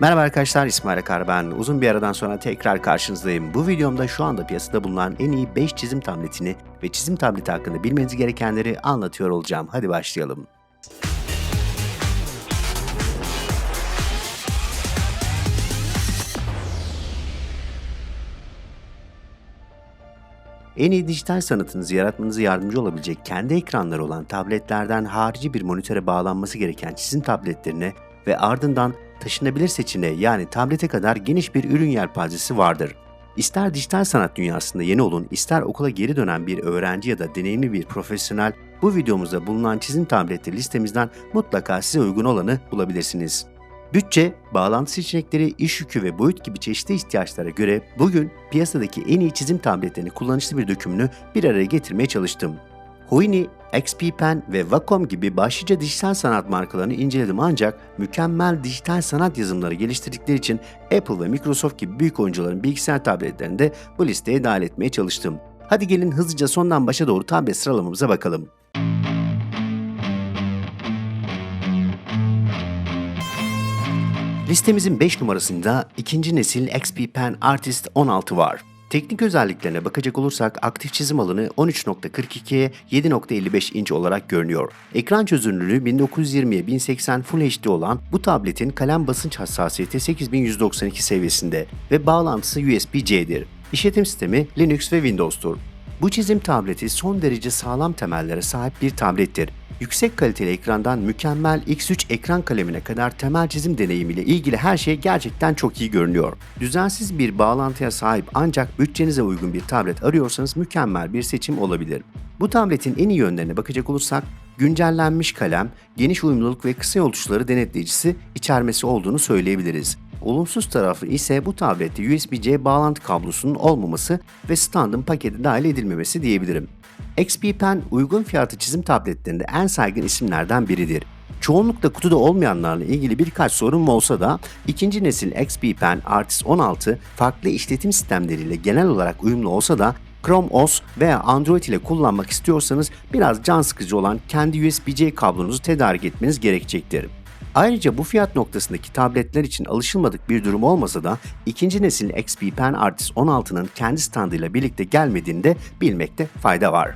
Merhaba arkadaşlar İsmail Akar ben. Uzun bir aradan sonra tekrar karşınızdayım. Bu videomda şu anda piyasada bulunan en iyi 5 çizim tabletini ve çizim tableti hakkında bilmeniz gerekenleri anlatıyor olacağım. Hadi başlayalım. En iyi dijital sanatınızı yaratmanıza yardımcı olabilecek kendi ekranları olan tabletlerden harici bir monitöre bağlanması gereken çizim tabletlerine ve ardından taşınabilir seçeneğe yani tablete kadar geniş bir ürün yelpazesi vardır. İster dijital sanat dünyasında yeni olun, ister okula geri dönen bir öğrenci ya da deneyimli bir profesyonel, bu videomuzda bulunan çizim tableti listemizden mutlaka size uygun olanı bulabilirsiniz. Bütçe, bağlantı seçenekleri, iş yükü ve boyut gibi çeşitli ihtiyaçlara göre bugün piyasadaki en iyi çizim tabletlerini kullanışlı bir dökümünü bir araya getirmeye çalıştım. Houdini, XP Pen ve Wacom gibi başlıca dijital sanat markalarını inceledim ancak mükemmel dijital sanat yazılımları geliştirdikleri için Apple ve Microsoft gibi büyük oyuncuların bilgisayar tabletlerini de bu listeye dahil etmeye çalıştım. Hadi gelin hızlıca sondan başa doğru tablet sıralamamıza bakalım. Listemizin 5 numarasında ikinci nesil XP Pen Artist 16 var. Teknik özelliklerine bakacak olursak aktif çizim alanı 13.42'ye 7.55 inç olarak görünüyor. Ekran çözünürlüğü 1920'ye 1080 Full HD olan bu tabletin kalem basınç hassasiyeti 8192 seviyesinde ve bağlantısı USB-C'dir. İşletim sistemi Linux ve Windows'tur. Bu çizim tableti son derece sağlam temellere sahip bir tablettir. Yüksek kaliteli ekrandan mükemmel X3 ekran kalemine kadar temel çizim deneyimiyle ilgili her şey gerçekten çok iyi görünüyor. Düzensiz bir bağlantıya sahip ancak bütçenize uygun bir tablet arıyorsanız mükemmel bir seçim olabilir. Bu tabletin en iyi yönlerine bakacak olursak güncellenmiş kalem, geniş uyumluluk ve kısa yol tuşları denetleyicisi içermesi olduğunu söyleyebiliriz. Olumsuz tarafı ise bu tablette USB-C bağlantı kablosunun olmaması ve standın paketi dahil edilmemesi diyebilirim. XP Pen uygun fiyatlı çizim tabletlerinde en saygın isimlerden biridir. Çoğunlukla kutuda olmayanlarla ilgili birkaç sorun olsa da ikinci nesil XP Pen Artist 16 farklı işletim sistemleriyle genel olarak uyumlu olsa da Chrome OS veya Android ile kullanmak istiyorsanız biraz can sıkıcı olan kendi USB-C kablonuzu tedarik etmeniz gerekecektir. Ayrıca bu fiyat noktasındaki tabletler için alışılmadık bir durum olmasa da ikinci nesil XP Pen Artist 16'nın kendi standıyla birlikte gelmediğini de bilmekte fayda var.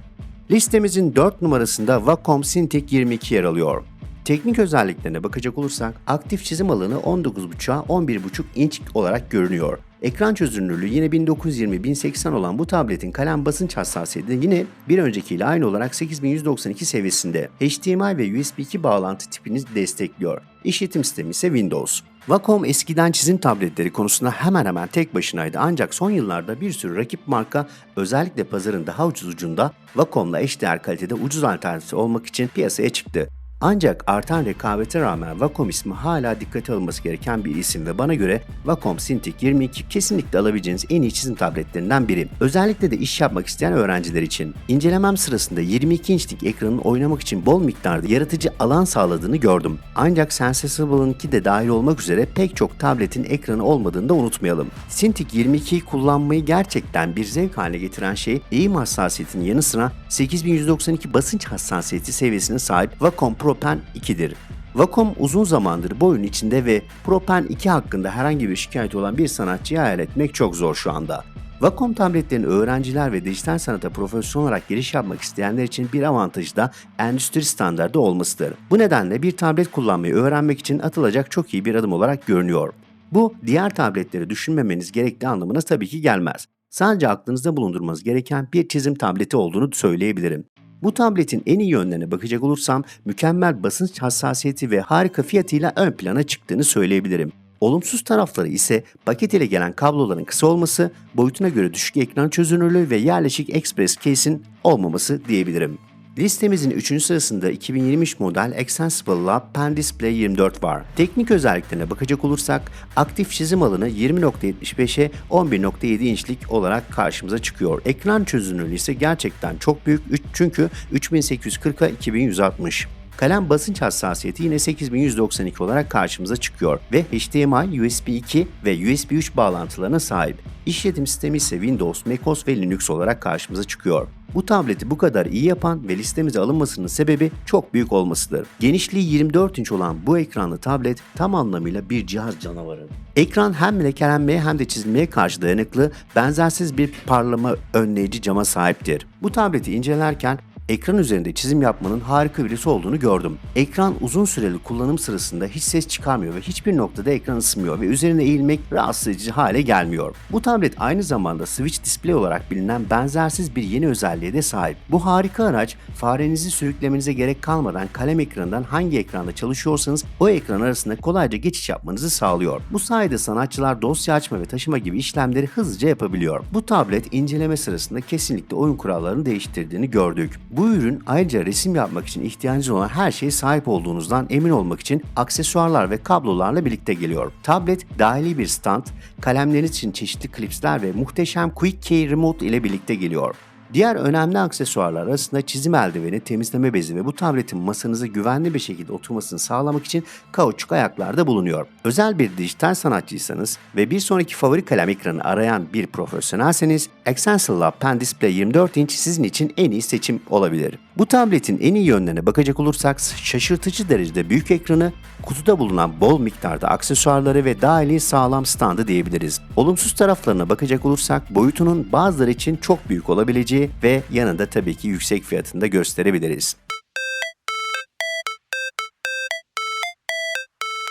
Listemizin 4 numarasında Wacom Cintiq 22 yer alıyor. Teknik özelliklerine bakacak olursak aktif çizim alanı 19.5'a 11.5 inç olarak görünüyor. Ekran çözünürlüğü yine 1920-1080 olan bu tabletin kalem basınç hassasiyeti yine bir öncekiyle aynı olarak 8192 seviyesinde. HDMI ve USB 2 bağlantı tipini destekliyor. İşletim sistemi ise Windows. Wacom eskiden çizim tabletleri konusunda hemen hemen tek başınaydı ancak son yıllarda bir sürü rakip marka özellikle pazarın daha ucuz ucunda Wacom'la eşdeğer kalitede ucuz alternatifi olmak için piyasaya çıktı. Ancak artan rekabete rağmen Wacom ismi hala dikkate alınması gereken bir isim ve bana göre Wacom Cintiq 22 kesinlikle alabileceğiniz en iyi çizim tabletlerinden biri. Özellikle de iş yapmak isteyen öğrenciler için. İncelemem sırasında 22 inçlik ekranın oynamak için bol miktarda yaratıcı alan sağladığını gördüm. Ancak Sensible'ınki de dahil olmak üzere pek çok tabletin ekranı olmadığını da unutmayalım. Cintiq 22'yi kullanmayı gerçekten bir zevk haline getiren şey eğim hassasiyetinin yanı sıra 8192 basınç hassasiyeti seviyesine sahip Wacom Pro Pen 2'dir. Wacom uzun zamandır bu oyun içinde ve Pro Pen 2 hakkında herhangi bir şikayet olan bir sanatçıyı hayal etmek çok zor şu anda. Wacom tabletlerin öğrenciler ve dijital sanata profesyonel olarak giriş yapmak isteyenler için bir avantajı da endüstri standardı olmasıdır. Bu nedenle bir tablet kullanmayı öğrenmek için atılacak çok iyi bir adım olarak görünüyor. Bu diğer tabletleri düşünmemeniz gerektiği anlamına tabii ki gelmez. Sadece aklınızda bulundurmanız gereken bir çizim tableti olduğunu söyleyebilirim. Bu tabletin en iyi yönlerine bakacak olursam mükemmel basınç hassasiyeti ve harika fiyatıyla ön plana çıktığını söyleyebilirim. Olumsuz tarafları ise paket ile gelen kabloların kısa olması, boyutuna göre düşük ekran çözünürlüğü ve yerleşik Express case'in olmaması diyebilirim. Listemizin 3. sırasında 2023 model Extensible Lab Pen Display 24 var. Teknik özelliklerine bakacak olursak aktif çizim alanı 20.75'e 11.7 inçlik olarak karşımıza çıkıyor. Ekran çözünürlüğü ise gerçekten çok büyük çünkü 3840'a 2160. Kalem basınç hassasiyeti yine 8192 olarak karşımıza çıkıyor ve HDMI, USB 2 ve USB 3 bağlantılarına sahip. İşletim sistemi ise Windows, macOS ve Linux olarak karşımıza çıkıyor. Bu tableti bu kadar iyi yapan ve listemize alınmasının sebebi çok büyük olmasıdır. Genişliği 24 inç olan bu ekranlı tablet tam anlamıyla bir cihaz canavarı. Ekran hem lekelenmeye hem de çizilmeye karşı dayanıklı, benzersiz bir parlama önleyici cama sahiptir. Bu tableti incelerken ekran üzerinde çizim yapmanın harika birisi olduğunu gördüm. Ekran uzun süreli kullanım sırasında hiç ses çıkarmıyor ve hiçbir noktada ekran ısınmıyor ve üzerine eğilmek rahatsız edici hale gelmiyor. Bu tablet aynı zamanda Switch Display olarak bilinen benzersiz bir yeni özelliğe de sahip. Bu harika araç farenizi sürüklemenize gerek kalmadan kalem ekranından hangi ekranda çalışıyorsanız o ekran arasında kolayca geçiş yapmanızı sağlıyor. Bu sayede sanatçılar dosya açma ve taşıma gibi işlemleri hızlıca yapabiliyor. Bu tablet inceleme sırasında kesinlikle oyun kurallarını değiştirdiğini gördük. Bu ürün ayrıca resim yapmak için ihtiyacınız olan her şeye sahip olduğunuzdan emin olmak için aksesuarlar ve kablolarla birlikte geliyor. Tablet dahili bir stand, kalemleriniz için çeşitli klipsler ve muhteşem Quick Key Remote ile birlikte geliyor. Diğer önemli aksesuarlar arasında çizim eldiveni, temizleme bezi ve bu tabletin masanıza güvenli bir şekilde oturmasını sağlamak için kauçuk ayaklar da bulunuyor. Özel bir dijital sanatçıysanız ve bir sonraki favori kalem ekranı arayan bir profesyonelseniz Exensal Lab Pen Display 24 inç sizin için en iyi seçim olabilir. Bu tabletin en iyi yönlerine bakacak olursak şaşırtıcı derecede büyük ekranı, kutuda bulunan bol miktarda aksesuarları ve dahili sağlam standı diyebiliriz. Olumsuz taraflarına bakacak olursak boyutunun bazıları için çok büyük olabileceği ve yanında tabii ki yüksek fiyatını da gösterebiliriz.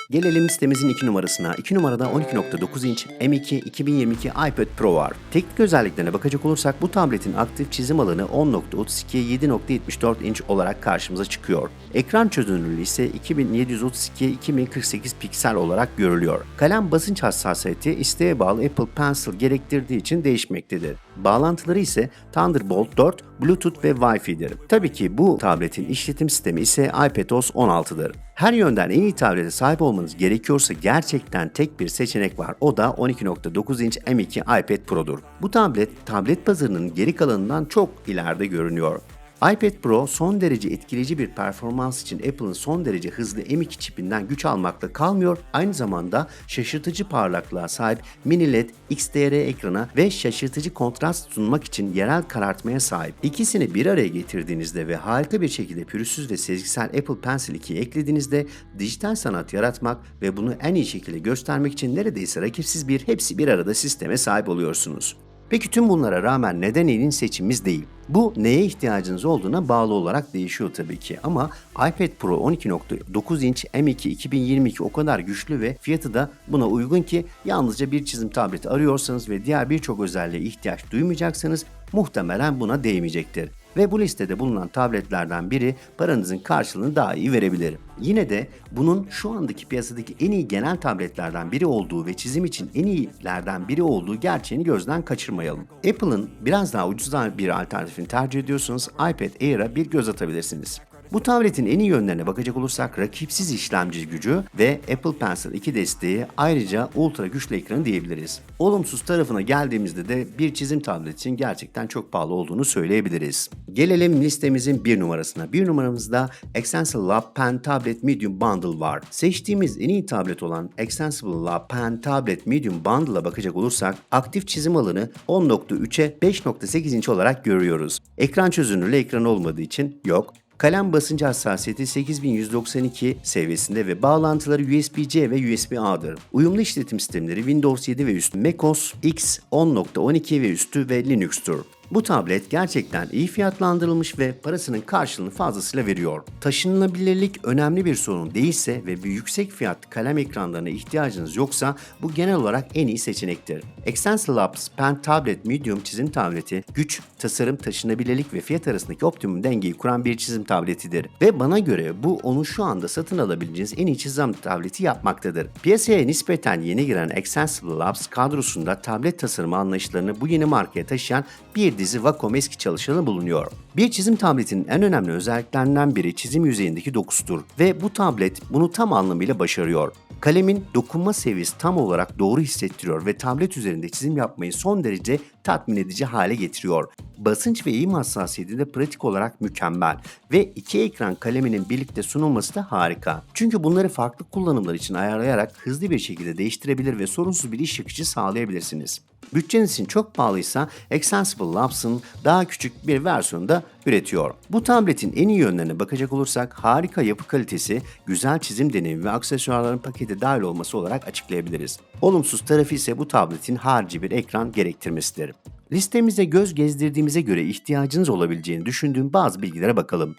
Gelelim sitemizin 2 numarasına. 2 numarada 12.9 inç M2 2022 iPad Pro var. Teknik özelliklerine bakacak olursak bu tabletin aktif çizim alanı 10.32 7.74 inç olarak karşımıza çıkıyor. Ekran çözünürlüğü ise 2732-2048 piksel olarak görülüyor. Kalem basınç hassasiyeti isteğe bağlı Apple Pencil gerektirdiği için değişmektedir. Bağlantıları ise Thunderbolt 4, Bluetooth ve Wi-Fi'dir. Tabii ki bu tabletin işletim sistemi ise iPadOS 16'dır. Her yönden en iyi tablete sahip olmanız gerekiyorsa gerçekten tek bir seçenek var. O da 12.9 inç M2 iPad Pro'dur. Bu tablet, tablet pazarının geri kalanından çok ileride görünüyor. iPad Pro son derece etkileyici bir performans için Apple'ın son derece hızlı M2 çipinden güç almakla kalmıyor, aynı zamanda şaşırtıcı parlaklığa sahip mini LED XDR ekrana ve şaşırtıcı kontrast sunmak için yerel karartmaya sahip. İkisini bir araya getirdiğinizde ve harika bir şekilde pürüzsüz ve sezgisel Apple Pencil 2'yi eklediğinizde dijital sanat yaratmak ve bunu en iyi şekilde göstermek için neredeyse rakipsiz bir hepsi bir arada sisteme sahip oluyorsunuz. Peki tüm bunlara rağmen neden elin seçimimiz değil? Bu neye ihtiyacınız olduğuna bağlı olarak değişiyor tabii ki ama iPad Pro 12.9 inç M2 2022 o kadar güçlü ve fiyatı da buna uygun ki yalnızca bir çizim tableti arıyorsanız ve diğer birçok özelliğe ihtiyaç duymayacaksanız muhtemelen buna değmeyecektir. Ve bu listede bulunan tabletlerden biri paranızın karşılığını daha iyi verebilir. Yine de bunun şu andaki piyasadaki en iyi genel tabletlerden biri olduğu ve çizim için en iyilerden biri olduğu gerçeğini gözden kaçırmayalım. Apple'ın biraz daha ucuz bir alternatifini tercih ediyorsanız iPad Air'a bir göz atabilirsiniz. Bu tabletin en iyi yönlerine bakacak olursak rakipsiz işlemci gücü ve Apple Pencil 2 desteği ayrıca ultra güçlü ekranı diyebiliriz. Olumsuz tarafına geldiğimizde de bir çizim tableti için gerçekten çok pahalı olduğunu söyleyebiliriz. Gelelim listemizin bir numarasına. Bir numaramızda Extensible Lab Pen Tablet Medium Bundle var. Seçtiğimiz en iyi tablet olan Extensible Lab Pen Tablet Medium Bundle'a bakacak olursak aktif çizim alanı 10.3'e 5.8 inç olarak görüyoruz. Ekran çözünürlüğü ekran olmadığı için yok. Kalem basıncı hassasiyeti 8192 seviyesinde ve bağlantıları USB-C ve USB-A'dır. Uyumlu işletim sistemleri Windows 7 ve üstü, macOS X 10.12 ve üstü ve Linux'tur. Bu tablet gerçekten iyi fiyatlandırılmış ve parasının karşılığını fazlasıyla veriyor. Taşınılabilirlik önemli bir sorun değilse ve bir yüksek fiyat kalem ekranlarına ihtiyacınız yoksa bu genel olarak en iyi seçenektir. Extensive Labs Pen Tablet Medium çizim tableti güç, tasarım, taşınabilirlik ve fiyat arasındaki optimum dengeyi kuran bir çizim tabletidir. Ve bana göre bu onu şu anda satın alabileceğiniz en iyi çizim tableti yapmaktadır. Piyasaya nispeten yeni giren Extensive Labs kadrosunda tablet tasarımı anlayışlarını bu yeni markaya taşıyan bir dizi Wacom eski çalışanı bulunuyor. Bir çizim tabletinin en önemli özelliklerinden biri çizim yüzeyindeki dokusudur ve bu tablet bunu tam anlamıyla başarıyor. Kalemin dokunma seviyesi tam olarak doğru hissettiriyor ve tablet üzerinde çizim yapmayı son derece tatmin edici hale getiriyor. Basınç ve eğim hassasiyeti de pratik olarak mükemmel ve iki ekran kaleminin birlikte sunulması da harika. Çünkü bunları farklı kullanımlar için ayarlayarak hızlı bir şekilde değiştirebilir ve sorunsuz bir iş akışı sağlayabilirsiniz. Bütçeniz için çok pahalıysa Extensible Labs'ın daha küçük bir versiyonu da üretiyor. Bu tabletin en iyi yönlerine bakacak olursak harika yapı kalitesi, güzel çizim deneyimi ve aksesuarların pakete dahil olması olarak açıklayabiliriz. Olumsuz tarafı ise bu tabletin harici bir ekran gerektirmesidir. Listemize göz gezdirdiğimize göre ihtiyacınız olabileceğini düşündüğüm bazı bilgilere bakalım.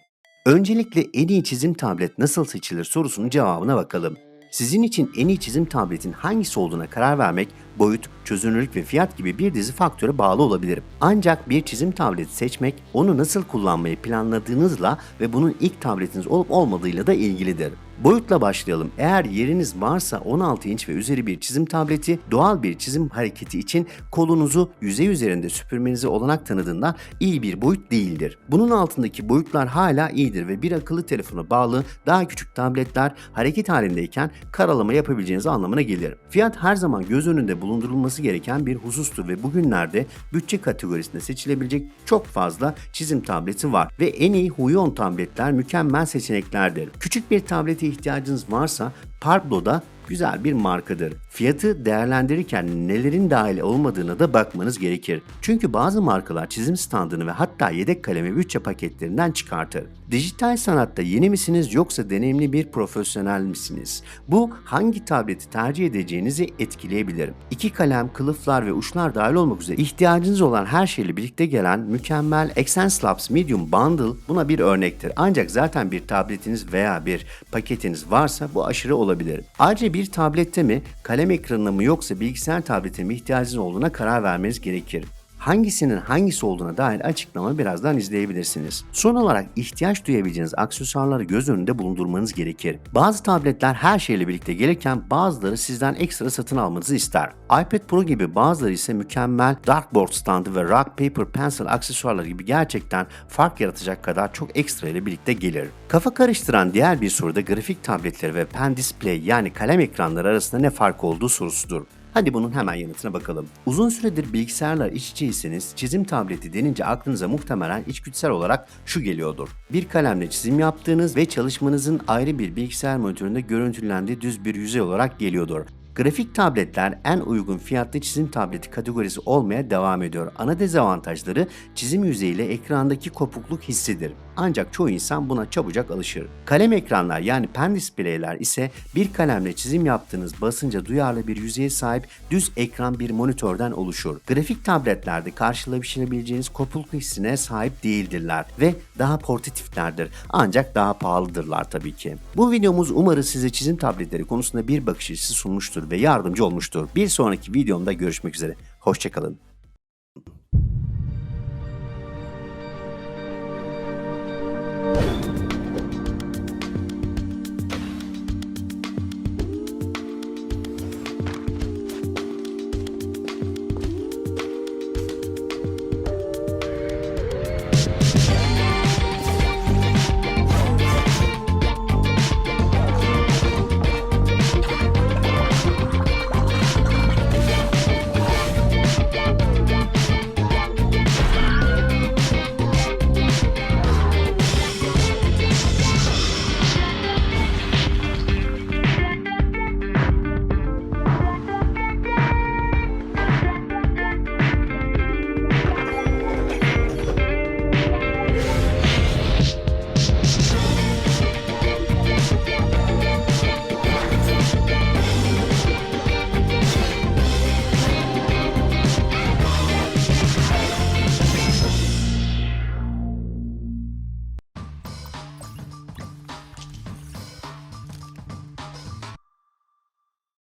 Öncelikle en iyi çizim tablet nasıl seçilir sorusunun cevabına bakalım. Sizin için en iyi çizim tabletin hangisi olduğuna karar vermek boyut, çözünürlük ve fiyat gibi bir dizi faktöre bağlı olabilir. Ancak bir çizim tableti seçmek onu nasıl kullanmayı planladığınızla ve bunun ilk tabletiniz olup olmadığıyla da ilgilidir. Boyutla başlayalım. Eğer yeriniz varsa 16 inç ve üzeri bir çizim tableti doğal bir çizim hareketi için kolunuzu yüzey üzerinde süpürmenize olanak tanıdığından iyi bir boyut değildir. Bunun altındaki boyutlar hala iyidir ve bir akıllı telefona bağlı daha küçük tabletler hareket halindeyken karalama yapabileceğiniz anlamına gelir. Fiyat her zaman göz önünde bulundurulması gereken bir husustur ve bugünlerde bütçe kategorisinde seçilebilecek çok fazla çizim tableti var ve en iyi Huion tabletler mükemmel seçeneklerdir. Küçük bir tablete ihtiyacınız varsa Parblo da güzel bir markadır. Fiyatı değerlendirirken nelerin dahil olmadığına da bakmanız gerekir. Çünkü bazı markalar çizim standını ve hatta yedek kalemi bütçe paketlerinden çıkartır. Dijital sanatta yeni misiniz yoksa deneyimli bir profesyonel misiniz? Bu hangi tableti tercih edeceğinizi etkileyebilir. İki kalem, kılıflar ve uçlar dahil olmak üzere ihtiyacınız olan her şeyle birlikte gelen mükemmel Excense Labs Medium Bundle buna bir örnektir. Ancak zaten bir tabletiniz veya bir paketiniz varsa bu aşırı olabilir. Ayrıca bir tablette mi, kalem ekranına mı yoksa bilgisayar tabletine mi ihtiyacınız olduğuna karar vermeniz gerekir. Hangisinin hangisi olduğuna dair açıklama birazdan izleyebilirsiniz. Son olarak ihtiyaç duyabileceğiniz aksesuarları göz önünde bulundurmanız gerekir. Bazı tabletler her şeyle birlikte gelirken bazıları sizden ekstra satın almanızı ister. iPad Pro gibi bazıları ise mükemmel dartboard standı ve rock paper pencil aksesuarları gibi gerçekten fark yaratacak kadar çok ekstra ile birlikte gelir. Kafa karıştıran diğer bir soru da grafik tabletleri ve pen display yani kalem ekranları arasında ne fark olduğu sorusudur. Hadi bunun hemen yanıtına bakalım. Uzun süredir bilgisayarlar iç içeyseniz çizim tableti denince aklınıza muhtemelen içgüdüsel olarak şu geliyordur. Bir kalemle çizim yaptığınız ve çalışmanızın ayrı bir bilgisayar monitöründe görüntülendiği düz bir yüzey olarak geliyordur. Grafik tabletler en uygun fiyatlı çizim tableti kategorisi olmaya devam ediyor. Ana dezavantajları çizim yüzeyiyle ekrandaki kopukluk hissidir. Ancak çoğu insan buna çabucak alışır. Kalem ekranlar yani pen display'ler ise bir kalemle çizim yaptığınız basınca duyarlı bir yüzeye sahip düz ekran bir monitörden oluşur. Grafik tabletlerde karşılaşabileceğiniz kopukluk hissine sahip değildirler ve daha portatiflerdir. Ancak daha pahalıdırlar tabii ki. Bu videomuz umarız size çizim tabletleri konusunda bir bakış açısı sunmuştur ve yardımcı olmuştur. Bir sonraki videomda görüşmek üzere. Hoşçakalın.